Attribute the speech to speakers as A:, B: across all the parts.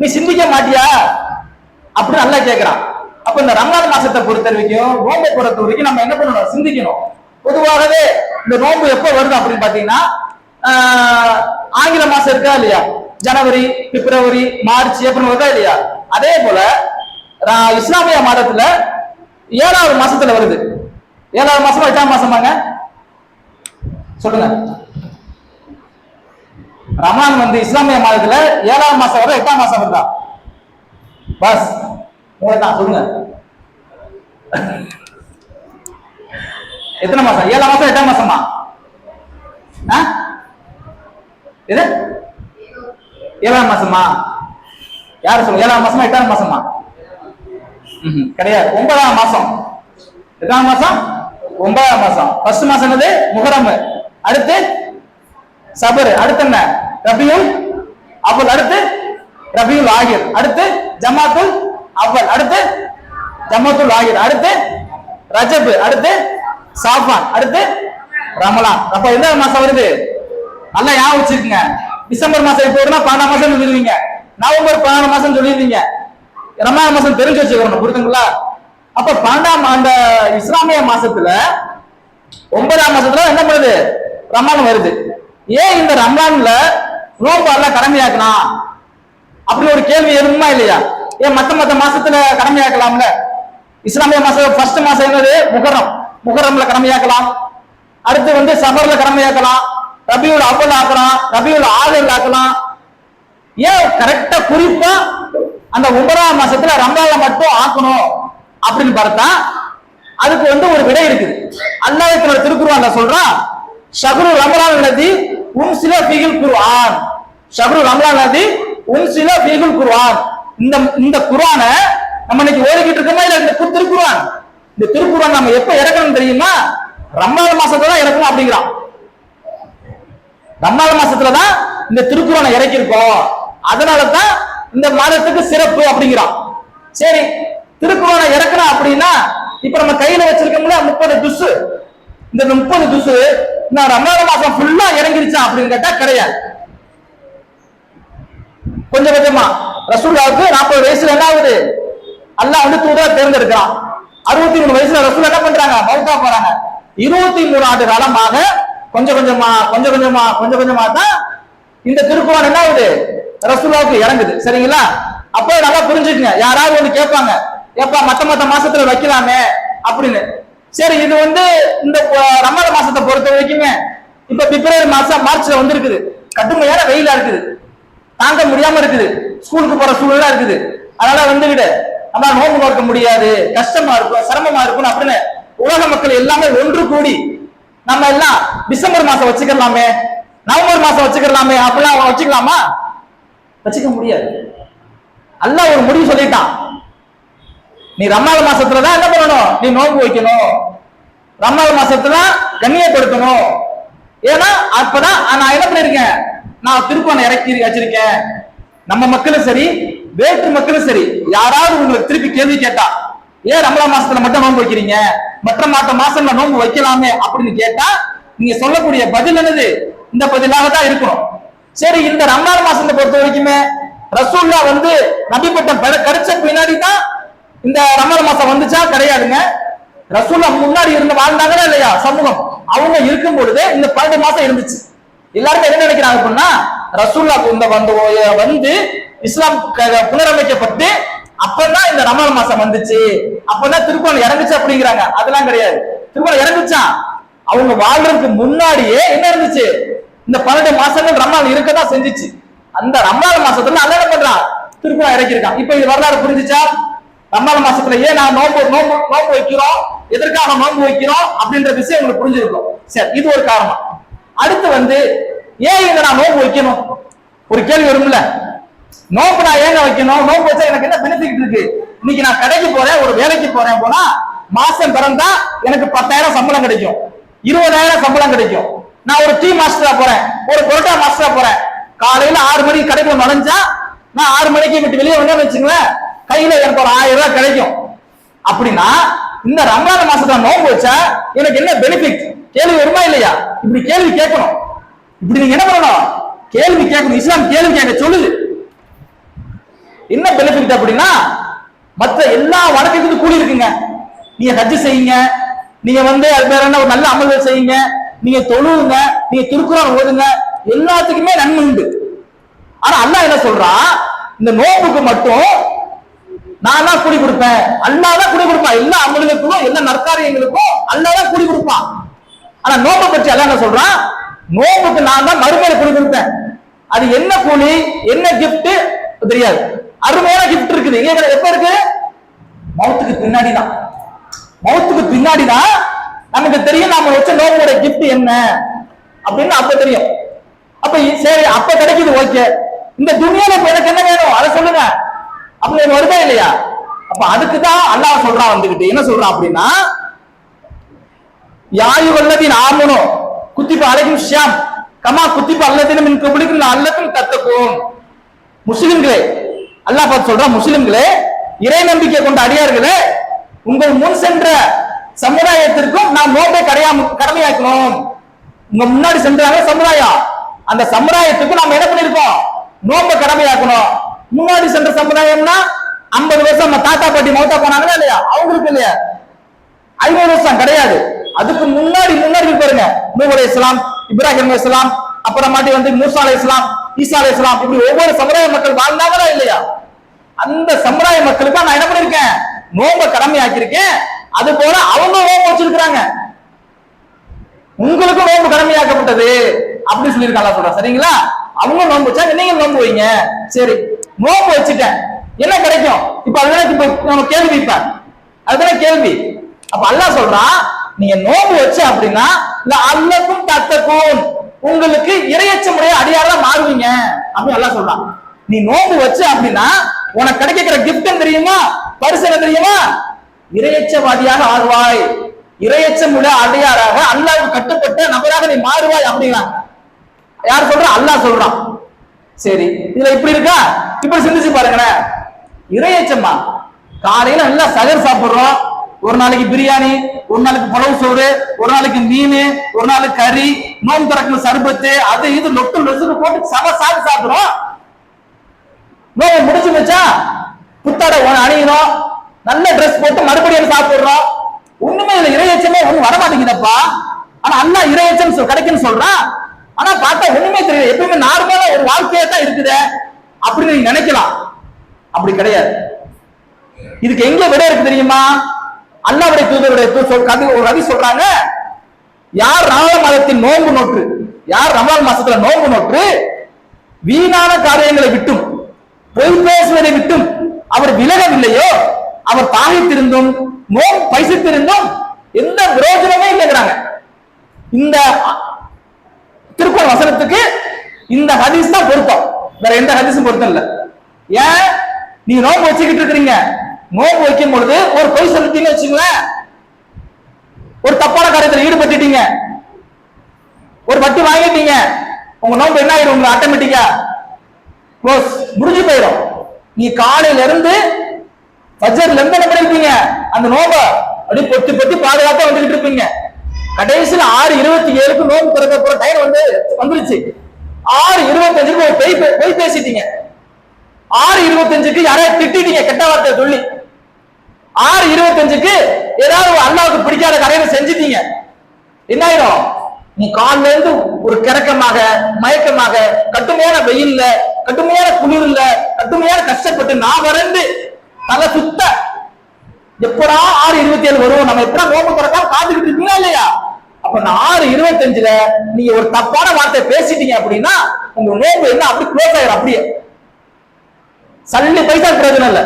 A: நீ சிந்திக்க மாட்டியா? அப்படின்னு நல்லா கேட்கிறான் அப்ப இந்த ரமலான் மாசத்தை பொறுத்த வரைக்கும் நோம்பை பொறுத்த வரைக்கும் நம்ம என்ன பண்ணணும்? சிந்திக்கணும். பொதுவாகவே இந்த நோன்பு எப்ப வருது அப்படின்னு பாத்தீங்கன்னா ஆங்கில மாசம் இருக்கா இல்லையா? ஜனவரி பிப்ரவரி மார்ச் ஏப்ரல் வருதா இல்லையா? அதே போல இஸ்லாமிய மாதத்துல ஏழாவது மாசத்துல வருது. ஏழாவது மாசமா எட்டாம் மாசமாங்க? சொல்லுங்க. ரமான் வந்து இஸ்லாமிய மாதத்துல ஏழாம் மாசம் வர எட்டாம் மாசம் வருதா பஸ் தான் சொல்லுங்க. எத்தனை மாசம்? ஏழாம் மாசம் எட்டாம் மாசமா? ஆ? ஏழாம் மாசமா? யாரு சொல்லுங்க? ஏழாம் மாசமா எட்டாம் மாசமா? கிடையாது. ஒன்பதாம் மாசம். எட்டாம் மாசம்? ஒன்பதாம் மாசம். ஃபர்ஸ்ட் மாசம் என்னது? முகரம் அடுத்து சபர். அடுத்து என்ன? ரபியுல் அவள் அடுத்து ரபியுல் ஆகிர். அடுத்து ஜமாத்துல் அவள் அடுத்து ஜமாத்துல் ஆகிர். அடுத்து ரஜப் அடுத்து சாஃபான் அடுத்து ரமலான். அப்ப எந்த மாசம் வருது? நல்லா ஞாபகம் வச்சிருக்கீங்க. டிசம்பர் மாசம் இப்போ வருதுன்னா பன்னெண்டு மாசம் சொல்லிடுவீங்க நவம்பர் பன்னெண்டு மாசம் சொல்லிடுவீங்க ரமலான் மாசம் தெரிஞ்சு வச்சுக்கணும் புரியுதுங்களா? அப்ப பன்னெண்டாம் அந்த இஸ்லாமிய மாசத்துல ஒன்பதாம் மாசத்துல என்ன பண்ணுது? ரமலான் வருது. ஏன் இந்த ரமலான்ல நோன்பு எல்லாம் கடமையாக்கலாம் அப்படி ஒரு கேள்வி எதுவுமா இல்லையா? ஏன் மத்த மத்த மாசத்துல கடமையாக்கலாம்ல? இஸ்லாமிய மாசம் ஃபர்ஸ்ட் மாசம் என்னது? முகரம். முகரம்ல கடமையாக்கலாம். அடுத்து வந்து சபர்ல கடமையாக்கலாம். ரபியுல் அவ்வல் ஆக்கலாம். ரபியுல் ஆதல் ஆக்கலாம். ஏன் கரெக்டா குறிப்பா அந்த ஒன்பதாம் மாசத்துல ரம்பால மட்டும் ஆக்கணும் அப்படின்னு பார்த்தா அதுக்கு வந்து ஒரு விடை இருக்குது. அல்லாஹ் திருக்குறள் சொல்றான் சகுரு ரமலான் நதி உன்சில பிகில் குருவான் குர்ஆன். ஷஹ்ரு ரமலான் நதி உன்சில பிகில் குர்ஆன். இந்த இந்த குர்ஆனை நம்ம இன்னைக்கு ஓடிக்கிட்டு இருக்கோமா? இல்ல இந்த கு- திருக்குர்ஆன்? இந்த திருக்குர்ஆன் நம்ம எப்ப இறக்கணும் தெரியுமா? ரமலான் மாசத்துல தான் இறக்கணும் அப்படிங்கிறான். ரமலான் மாசத்துல தான் இந்த திருக்குறளை இறக்கியிருக்கோம். அதனால தான் இந்த மாதத்துக்கு சிறப்பு அப்படிங்கிறான். சரி திருக்குறளை இறக்கணும் அப்படின்னா இப்ப நம்ம கையில வச்சிருக்கோம்ல முப்பது துசு. இந்த முப்பது துசு நான் ரமலான் மாசம் ஃபுல்லா இறங்கிருச்சா அப்படின்னு கேட்டா கிடையாது. கொஞ்சம் கொஞ்சமா. ரசூல்லாவுக்கு நாற்பது வயசுல என்ன ஆகுது? அல்லாஹ் வந்து தூதரா தேர்ந்தெடுக்கிறான். அறுபத்தி மூணு வயசுல ரசூல் என்ன பண்றாங்க? மௌத்தா போறாங்க. இருபத்தி மூணு ஆண்டு காலமாக கொஞ்சம் கொஞ்சமா கொஞ்சம் கொஞ்சமா கொஞ்சம் கொஞ்சமா தான் இந்த திருக்குறான் என்ன ஆகுது? ரசூல்லாவுக்கு இறங்குது. சரிங்களா? அப்போ நல்லா புரிஞ்சுக்கங்க. யாராவது ஒண்ணு கேட்பாங்க. ஏப்பா மத்த மத்த மாசத்துல வைக்கலாமே அப்படின்னு. சரி இது வந்து இந்த அஹ், ரமண மாசத்தை பொறுத்த வரைக்குமே இப்ப பிப்ரவரி மாசம் மார்ச்ல வந்திருக்குது. கடுமையான வெயிலா இருக்குது. தாங்க முடியாம இருக்குது. ஸ்கூலுக்கு போற சூழ்நிலை இருக்குது. அதனால வந்துகிட்டு நம்ம நோம்பு நோக்க முடியாது. கஷ்டமா இருக்கும் சிரமமா இருக்கும் அப்படின்னு உலக மக்கள் எல்லாமே ஒன்று கூடி நம்ம எல்லாம் டிசம்பர் மாசம் வச்சுக்கலாமே நவம்பர் மாசம் வச்சுக்கலாமே அப்படிலாம் வச்சுக்கலாமா? வச்சுக்க முடியாது. அல்ல ஒரு முடிவு சொல்லிட்டான். நீ ரம்மாள் மாசத்துல தான் என்ன பண்ணணும்? நீ நோன்பு வைக்கணும். ரம்மாள் மாசத்துல கண்ணியப்படுத்தணும். ஏன்னா அப்பதான் நான் என்ன பண்ணிருக்கேன்? நான் திருப்பணம் இறக்கி வச்சிருக்கேன். நம்ம மக்களும் சரி வேற்று மக்களும் சரி யாராவது உங்களுக்கு திருப்பி கேள்வி கேட்டா ஏன் ரமலான் மாசத்துல மட்டும் நோன்பு வைக்கிறீங்க? மற்ற மாட்ட மாசம்ல நோன்பு வைக்கலாமே? அப்படின்னு கேட்டா நீங்க சொல்லக்கூடிய பதில் என்னது? இந்த பதிலாக தான் இருக்கணும். சரி இந்த ரம்மாள மாசத்தை பொறுத்த வரைக்குமே ரசூல்லா வந்து நபிப்பட்டம் பட்டம் கிடைச்ச பின்னாடி தான் இந்த ரமலான் மாசம் வந்துச்சா? கிடையாதுங்க. ரசூல்லா முன்னாடி இருந்து வாழ்ந்தாங்களா இல்லையா? சமூகம். அவங்க இருக்கும் பொழுது இந்த பன்னெண்டு மாசம் இருந்துச்சு. எல்லாருமே என்ன நினைக்கிறாங்க அப்படின்னா ரசூல்லா இந்த வந்து வந்து இஸ்லாம் புனரமைக்கப்பட்டு அப்பதான் இந்த ரமலான் மாசம் வந்துச்சு. அப்பதான் திருக்குறள் இறங்குச்சு அப்படிங்கிறாங்க. அதெல்லாம் கிடையாது. திருப்பணம் இறங்குச்சான் அவங்க வாழ்றதுக்கு முன்னாடியே என்ன இருந்துச்சு? இந்த பன்னெண்டு மாசங்கள் ரமலான் இருக்கதான் செஞ்சிச்சு. அந்த ரமலான் மாசத்துல அல்ல என்ன பண்றான்? திருப்பணம் இறக்கியிருக்கான். இப்ப இது வரலாறு புரிஞ்சுச்சா? ரமலான் மாசத்துல ஏன் நான் நோன்பு நோன்பு நோன்பு வைக்கிறோம். எதற்காக நோன்பு வைக்கிறோம்? அப்படின்ற விஷயம் உங்களுக்கு புரிஞ்சிருக்கும் சரி இது ஒரு காரணம். அடுத்து வந்து ஏன் இங்க நான் நோன்பு வைக்கணும்? ஒரு கேள்வி வரும்ல. நோன்பு நான் ஏங்க வைக்கணும்? நோன்பு வச்சா எனக்கு என்ன பெனிஃபிட் இருக்கு? இன்னைக்கு நான் கடைக்கு போறேன் ஒரு வேலைக்கு போறேன் போனா மாசம் பிறந்தா எனக்கு பத்தாயிரம் சம்பளம் கிடைக்கும். இருபதாயிரம் சம்பளம் கிடைக்கும். நான் ஒரு டீ மாஸ்டரா போறேன் ஒரு புரோட்டா மாஸ்டரா போறேன். காலையில ஆறு மணிக்கு கடைக்குள்ள நுழைஞ்சா நான் ஆறு மணிக்கு விட்டு வெளியே வந்தேன்னு வச்சுங்களேன் கையில எனக்கு ஒரு ஆயிரம் ரூபாய் கிடைக்கும். அப்படின்னா இந்த ரமலான் மாசத்துல நோன்பு வச்சா எனக்கு என்ன பெனிஃபிட் கேள்வி வருமா இல்லையா? இப்படி கேள்வி கேட்கணும். இப்படி நீங்க என்ன பண்ணணும்? கேள்வி கேட்கணும். இஸ்லாம் கேள்வி கேட்க சொல்லுது. என்ன பெனிஃபிட் அப்படின்னா மற்ற எல்லா வணக்கத்துக்கும் கூலி இருக்குங்க. நீங்க ஹஜ் செய்யுங்க. நீங்க வந்து அது பேர் என்ன ஒரு நல்ல அமல்கள் செய்யுங்க. நீங்க தொழுவுங்க. நீங்க திருக்குறள் ஓதுங்க. எல்லாத்துக்குமே நன்மை உண்டு. ஆனா அண்ணா என்ன சொல்றா? இந்த நோம்புக்கு மட்டும் நான் தான் கூலி கொடுப்பேன். அல்லா தான் கூலி கொடுப்பான். எல்லா அமல்களுக்கும் எல்லா நற்காரியங்களுக்கும் அல்லா தான் கூலி கொடுப்பான். ஆனா நோம்பை பற்றி அல்ல என்ன சொல்றான்? நோம்புக்கு நான் தான் மறுமையில கூலி கொடுப்பேன். அது என்ன கூலி? என்ன கிஃப்ட் தெரியாது. அருமையான கிஃப்ட் இருக்குது. எங்க எப்ப இருக்கு? மௌத்துக்கு பின்னாடி தான் மௌத்துக்கு பின்னாடி தான் நமக்கு தெரியும் நாம வச்ச நோம்போட கிஃப்ட் என்ன? அப்படின்னு அப்ப தெரியும். அப்ப சரி அப்ப கிடைக்குது ஓகே இந்த துணியால இப்ப எனக்கு என்ன வேணும்? அதை சொல்லுங்க. அப்படி எனக்கு வருதா இல்லையா? அப்ப அதுக்கு தான் அல்லாஹ் சொல்றான் வந்துகிட்டு. என்ன சொல்றான் அப்படின்னா யாயு வல்லதின் ஆமனோ குத்திப்பு அழகும் ஷியாம் கமா குத்திப்பு அல்லதினும் மின் கபலிக்கும் அல்லத்தில் தத்தக்கும் முஸ்லிம்களே அல்லாஹ் பார்த்து சொல்றான் முஸ்லிம்களே இறை நம்பிக்கை கொண்ட அடியார்களே உங்கள் முன் சென்ற சமுதாயத்திற்கும் நாம் நோம்பை கடையா கடமையாக்கணும். உங்க முன்னாடி சென்றாங்க சமுதாயம். அந்த சமுதாயத்துக்கும் நாம என்ன பண்ணிருக்கோம் நோம்ப கடமையாக்கணும். முன்னாடி சென்ற சமுதாயம்னா ஐம்பது வருஷம் நம்ம தாத்தா பாட்டி மௌத்தா போனாங்களா இல்லையா? அவங்களுக்கு இல்லையா? ஐநூறு வருஷம் கிடையாது. அதுக்கு முன்னாடி முன்னாடி பாருங்க. நூஹ் அலை இஸ்லாம் இப்ராஹிம் இஸ்லாம் அப்புறமாட்டி வந்து மூசா அலி இஸ்லாம் ஈசா அலி இஸ்லாம் இப்படி ஒவ்வொரு சமுதாய மக்கள் வாழ்ந்தாங்களா இல்லையா? அந்த சமுதாய மக்களுக்கு நான் என்ன பண்ணிருக்கேன்? நோம்ப கடமையாக்கியிருக்கேன். அது போல அவங்க நோம்பு வச்சிருக்கிறாங்க. உங்களுக்கும் நோன்பு கடமையாக்கப்பட்டது. அப்படி சொல்லியிருக்காங்க சொல்றேன். சரிங்களா? அவங்க நோன்பு வச்சா நீங்க நோன்பு வைங்க. சரி. நோம்பு வச்சுட்டேன். என்ன கிடைக்கும்? இப்ப அதுதான் இப்ப நம்ம கேள்வி இப்ப. அதுதான் கேள்வி. அப்ப அல்லாஹ் சொல்றான் நீங்க நோன்பு வச்ச அப்படின்னா இல்ல அல்லக்கும் தத்தக்கும் உங்களுக்கு இரையச்சமுடைய அடியாரா மாறுவீங்க. அப்படின்னு அல்லாஹ் சொல்றான் நீ நோம்பு வச்ச அப்படின்னா உனக்கு கிடைக்கிற கிஃப்ட் தெரியுமா? பரிசு தெரியுமா? இரையச்சவாதியாக ஆறுவாய் இரையச்சம் உள்ள அடியாராக அல்லாவுக்கு கட்டுப்பட்ட நபராக நீ மாறுவாய் அப்படின்னா. யார் சொல்ற? அல்லாஹ் சொல்றான் சரி இதுல இப்படி இருக்கா? இப்படி சிந்திச்சு பாருங்களேன். இறையச்சம்மா காலையில நல்லா சகர் சாப்பிடுறோம். ஒரு நாளைக்கு பிரியாணி ஒரு நாளைக்கு புலவு சோறு ஒரு நாளைக்கு மீன் ஒரு நாளைக்கு கறி நோம் திறக்கிற சர்பத்து அது இது நொட்டு நொசுக்கு போட்டு சம சாப்பிட்டு சாப்பிடுறோம். நோம்பு முடிச்சு வச்சா புத்தாடை ஒன்று அணியணும் நல்ல ட்ரெஸ் போட்டு மறுபடியும் சாப்பிடுறோம். ஒண்ணுமே இல்லை இறையச்சமே ஒண்ணு வர மாட்டேங்குதப்பா ஆனா அண்ணா இறையச்சம் சொல் கிடைக்குன்னு சொல்றான் ஆனா பார்த்தா ஒண்ணுமே தெரியல. எப்பவுமே நார்மலா ஒரு வாழ்க்கையா தான் இருக்குது அப்படின்னு நீங்க நினைக்கலாம். அப்படி கிடையாது. இதுக்கு எங்க விட இருக்கு தெரியுமா? அல்லாவுடைய தூதருடைய கதை ஒரு கதை சொல்றாங்க. யார் ரமலான் மாதத்தின் நோன்பு நோற்று? யார் ரமலான் மாசத்துல நோன்பு நோற்று? வீணான காரியங்களை விட்டும். பொய் பேசுவதை விட்டும். அவர் விலகவில்லையோ? அவர் தாகித்திருந்தும் நோம் பைசித்திருந்தும் எந்த பிரயோஜனமே இல்லைங்கிறாங்க. இந்த திருக்குறள் வசனத்துக்கு இந்த ஹதீஸ் தான் பொருத்தம். வேற எந்த ஹதீஸும் பொருத்தம் இல்ல. ஏன்? நீ நோம்பு வச்சுக்கிட்டு இருக்கிறீங்க. நோம்பு வைக்கும் பொழுது ஒரு பொய் சொல்லிட்டீங்கன்னு வச்சுங்களேன் ஒரு தப்பான காரியத்தில் ஈடுபட்டுட்டீங்க. ஒரு வட்டி வாங்கிட்டீங்க. உங்க நோம்பு என்ன ஆயிடும் உங்க ஆட்டோமேட்டிக்கா க்ளோஸ் முடிஞ்சு போயிடும் நீ காலையில இருந்து ஃபஜர்ல இருந்து என்ன பண்ணிருப்பீங்க? அந்த நோம்ப அப்படியே பொத்தி பொத்தி பாதுகாத்தா வந்துகிட்டு இருப்பீங்க. கடைசியில் ஆறு இருபத்தி ஏழுக்கு நோம்பு திறக்க போற டைம் வந்து வந்துருச்சு. ஆறு இருபத்தஞ்சுக்கு ஒரு பொய் பே- பொய் பேசிட்டீங்க. ஆறு இருபத்தஞ்சுக்கு யாரையா திட்டிட்டீங்க கெட்ட வார்த்தை சொல்லி. ஆறு இருபத்தஞ்சுக்கு ஏதாவது ஒரு அல்லாவுக்கு பிடிக்காத கரையில செஞ்சிட்டீங்க. என்ன ஆயிரும்? நீ காலைல இருந்து ஒரு கிறக்கமாக மயக்கமாக கட்டுமையான வெயில்ல கட்டுமையான குளிர்ல கட்டுமையான கஷ்டப்பட்டு நான் வறண்டு தலை சுத்த. எப்படா ஆறு இருபத்தி ஏழு வருவோம் நம்ம எப்படா நோம்பு திறக்காம காத்துக்கிட்டு இருக்கீங்களா இல்லையா? அப்ப இந்த ஆறு இருபத்தஞ்சுல நீங்க ஒரு தப்பான வார்த்தை பேசிட்டீங்க அப்படின்னா உங்க நோம்பு என்ன? அப்படி க்ளோஸ் ஆயிரும் அப்படியே. சல்லி பைசா பிரயோஜனம் இல்ல.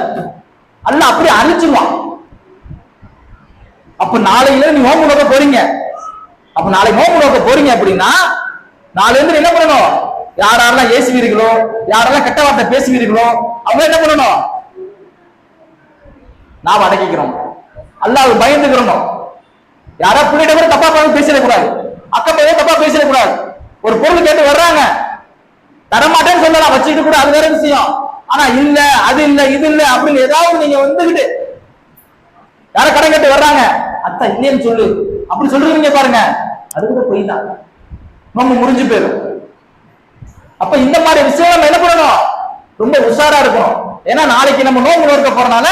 A: அல்ல அப்படியே அழிச்சிருவான் அப்ப நாளையில நீ நோம்பு நோக்க போறீங்க. அப்ப நாளைக்கு நோம்பு நோக்க போறீங்க அப்படின்னா நாளைல இருந்து என்ன பண்ணணும்? யாரெல்லாம் ஏசுவீர்களோ யாரெல்லாம் கெட்ட வார்த்தை பேசுவீர்களோ அவங்க என்ன பண்ணணும்? நாம் அடக்கிக்கிறோம். அல்லாஹ் பயந்துக்கிறணும். யாரா பிள்ளைகிட்ட கூட தப்பா பார்த்து பேசிடக்கூடாது. அக்கம் பையன் தப்பா பேசிடக்கூடாது. ஒரு பொருள் கேட்டு வர்றாங்க. தரமாட்டேன்னு சொல்லலாம். வச்சுக்கிட்டு கூட அது வேற விஷயம். ஆனா இல்ல அது இல்ல இது இல்ல அப்படின்னு ஏதாவது நீங்க வந்துகிட்டு யார கடன் கேட்டு வர்றாங்க. அத்தா இல்லைன்னு சொல்லு. அப்படி சொல்றீங்க பாருங்க. அது கூட பொய் தான். நம்ம முடிஞ்சு போயிடும். அப்ப இந்த மாதிரி விஷயம் நம்ம என்ன பண்ணணும்? ரொம்ப உஷாரா இருக்கணும். ஏன்னா நாளைக்கு நம்ம நோம்பு நோக்க போறதுனால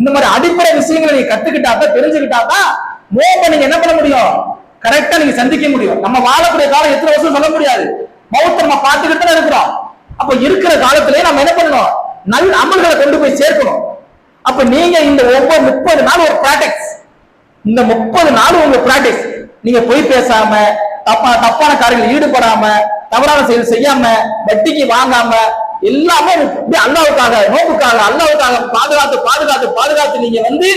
A: இந்த மாதிரி அடிப்படை விஷயங்களை நீங்க கத்துக்கிட்டா தான் தெரிஞ்சுக்கிட்டா தான் நோம்பை நீங்க என்ன பண்ண முடியும்? கரெக்டா நீங்க சந்திக்க முடியும். நம்ம வாழக்கூடிய காலம் எத்தனை வருஷம் சொல்ல முடியாது. மௌத்த நம்ம பார்த்துக்கிட்டு தான் இருக்கிறோம். அப்ப இருக்கிற காலத்திலே நம்ம என்ன பண்ணணும்? நல்ல அமல்களை கொண்டு போய் சேர்க்கணும். அப்ப நீங்க இந்த ஒவ்வொரு முப்பது நாள் ஒரு பிராக்டிஸ் இந்த முப்பது நாள் உங்க பிராக்டிஸ் நீங்க பொய் பேசாம தப்பா தப்பான காரியங்கள் ஈடுபடாம தவறான செயல் செய்யாம வட்டிக்கு வாங்காம எல்லாமே அல்லாவுக்காக நோக்குக்காக அல்லாவுக்காக பாதுகாத்து பாதுகாத்து பாதுகாத்து நீங்க வந்து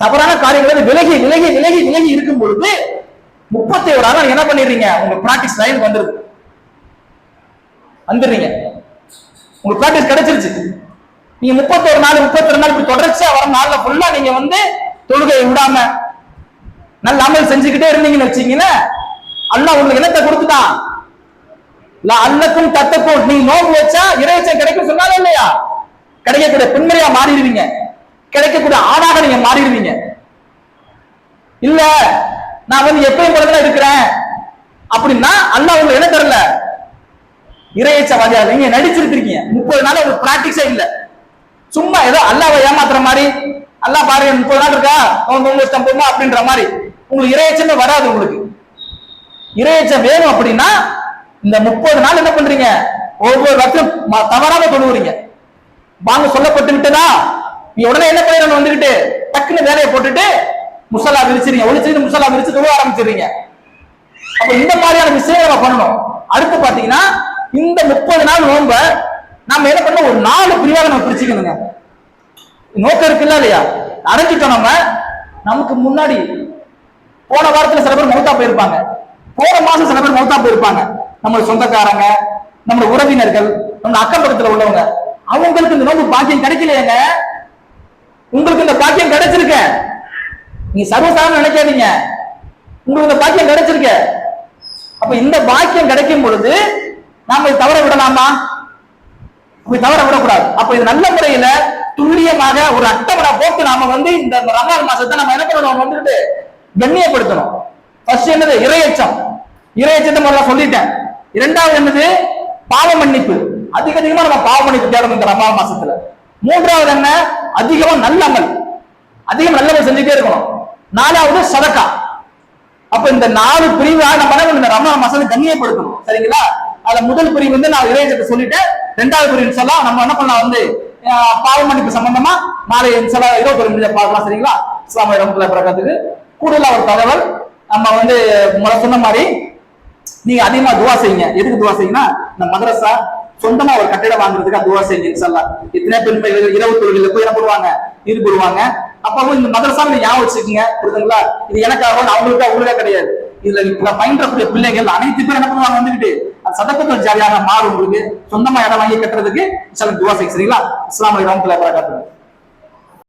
A: தவறான காரியங்களை விலகி விலகி விலகி விலகி இருக்கும் பொழுது முப்பத்தி ஒரு என்ன பண்ணிடுறீங்க? உங்க பிராக்டிஸ் லைன் வந்துருது. வந்துடுறீங்க. உங்களுக்கு பிராக்டிஸ் கிடைச்சிருச்சு. நீங்க முப்பத்தொரு நாள் முப்பத்தி நாள் இப்படி தொடர்ச்சியா வர நாள்ல ஃபுல்லா நீங்க வந்து தொழுகையை விடாம நல்ல அமல் செஞ்சுக்கிட்டே இருந்தீங்கன்னு வச்சீங்கன்னா அல்ல உங்களுக்கு என்னத்தை கொடுத்துட்டான்? அல்லக்கும் தத்தக்கும் நீங்க நோக்கு வச்சா இறைச்சம் கிடைக்கும் சொன்னாலும் இல்லையா? கிடைக்கக்கூடிய பின்மறையா மாறிடுவீங்க. கிடைக்கக்கூடிய ஆடாக நீங்க மாறிடுவீங்க. இல்ல நான் வந்து எப்பயும் போலதான் இருக்கிறேன். அப்படின்னா அல்ல உங்களுக்கு என்ன தரல இறையச்சவாதியா நீங்க நடிச்சிருக்கீங்க முப்பது நாள் ஒரு பிராக்டிஸே இல்ல. சும்மா ஏதோ அல்லாவை ஏமாத்துற மாதிரி அல்லா பாருங்க முப்பது நாள் இருக்கா? அவங்க உங்க இஷ்டம் போமா? அப்படின்ற மாதிரி. உங்களுக்கு இறையச்சமே வராது உங்களுக்கு. இறையச்சம் வேணும் அப்படின்னா இந்த முப்பது நாள் என்ன பண்றீங்க? ஒவ்வொரு இடத்திலும் ம- தவறாம தொழுவுறீங்க வாங்க சொல்லப்பட்டு விட்டதா நீ உடனே என்ன பண்ணிடணும்? வந்துகிட்டு டக்குன்னு வேலையை போட்டுட்டு முசல்லா விரிச்சிருங்க. ஒளிச்சிட்டு முசல்லா விரிச்சு தொழுவ ஆரம்பிச்சிருங்க அப்ப இந்த மாதிரியான விஷயங்களை நம்ம பண்ணணும். அடுத்து பாத்தீங்கன்னா இந்த முப்பது நாள் நோம்ப நம்ம என்ன பண்ண ஒரு நாலு பிரிவாக நம்ம பிரிச்சுக்கணுங்க. நோக்கம் இருக்குல்ல இல்லையா? அடைஞ்சிட்டோம் நம்ம. நமக்கு முன்னாடி போன வாரத்துல சில பேர் மௌத்தா போயிருப்பாங்க. போன மாசம் சில பேர் மௌத்தா போயிருப்பாங்க. நம்ம சொந்தக்காரங்க நம்ம உறவினர்கள் நம்ம அக்கம் பக்கத்துல உள்ளவங்க. அவங்களுக்கு இந்த நோன்பு பாக்கியம் கிடைக்கலையேங்க. உங்களுக்கு இந்த பாக்கியம் கிடைச்சிருக்க. நீ சர்வசாதாரணம் நினைக்காதீங்க. உங்களுக்கு இந்த பாக்கியம் கிடைச்சிருக்க. அப்ப இந்த பாக்கியம் கிடைக்கும் பொழுது நாம இதை தவற விடலாமா? இப்படி தவற விடக்கூடாது. அப்ப இது நல்ல முறையில துல்லியமாக ஒரு அட்டவணை போட்டு நாம வந்து இந்த ரமலான் மாசத்தை நம்ம என்ன பண்ணணும்? வந்துட்டு கண்ணியப்படுத்தணும். ஃபர்ஸ்ட் என்னது? இரையச்சம். இரையச்சத்தை முதல்ல சொல்லிட்டேன். இரண்டாவது என்னது? பாவ மன்னிப்பு. அதிக அதிகமா நம்ம பாவ மன்னிப்பு தேடணும் இந்த ரமலான் மாசத்துல. மூன்றாவது என்ன? அதிகமா நல்ல அமல். அதிகம் நல்லவர் செஞ்சுட்டே இருக்கணும். நாலாவது சதக்கா. அப்ப இந்த நாலு பிரிவா நம்ம என்ன இந்த ரமண மாசத்தை கண்ணியப்படுத்தணும். சரிங்களா? அதுல முதல் பிரிவு வந்து நான் இறையச்சத்தை சொல்லிட்டேன். ரெண்டாவது பிரிவு சொல்லலாம் நம்ம என்ன பண்ணலாம்? வந்து பாவ மன்னிப்பு சம்பந்தமா நாளை சில இருபத்தி ரெண்டு பார்க்கலாம். சரிங்களா? இஸ்லாமிய ரமத்துல பிறக்கிறதுக்கு கூடுதலா ஒரு தகவல் நம்ம வந்து முறை சொன்ன மாதிரி நீங்க அதிகமா துவா செய்யுங்க. எதுக்கு துவா செய்யுங்கன்னா இந்த மதரசா சொந்தமா ஒரு கட்டிடம் வாங்குறதுக்கு துவா செய்யுங்க இன்ஷால்லா இத்தனை பெண்மைகள் இரவு தொழில போய் என்ன பண்ணுவாங்க ஈடுபடுவாங்க அப்பவும் இந்த மதரசா ஞாபகம் வச்சுக்கோங்க புரியுதுங்களா? இது எனக்காக அவங்களுக்கா அவங்களுக்கா கிடையாது. இதுல இப்ப பயின்றக்கூடிய பிள்ளைகள் அனைத்து பேரும் என்ன பண்ணுவாங்க வந்துகிட்டு அது ஜாலியாக மாறும் உங்களுக்கு சொந்தமா இடம் வாங்கி கட்டுறதுக்கு சில துவா செய்யுங்களா சரிங்களா? இஸ்லாம் வரமத்துல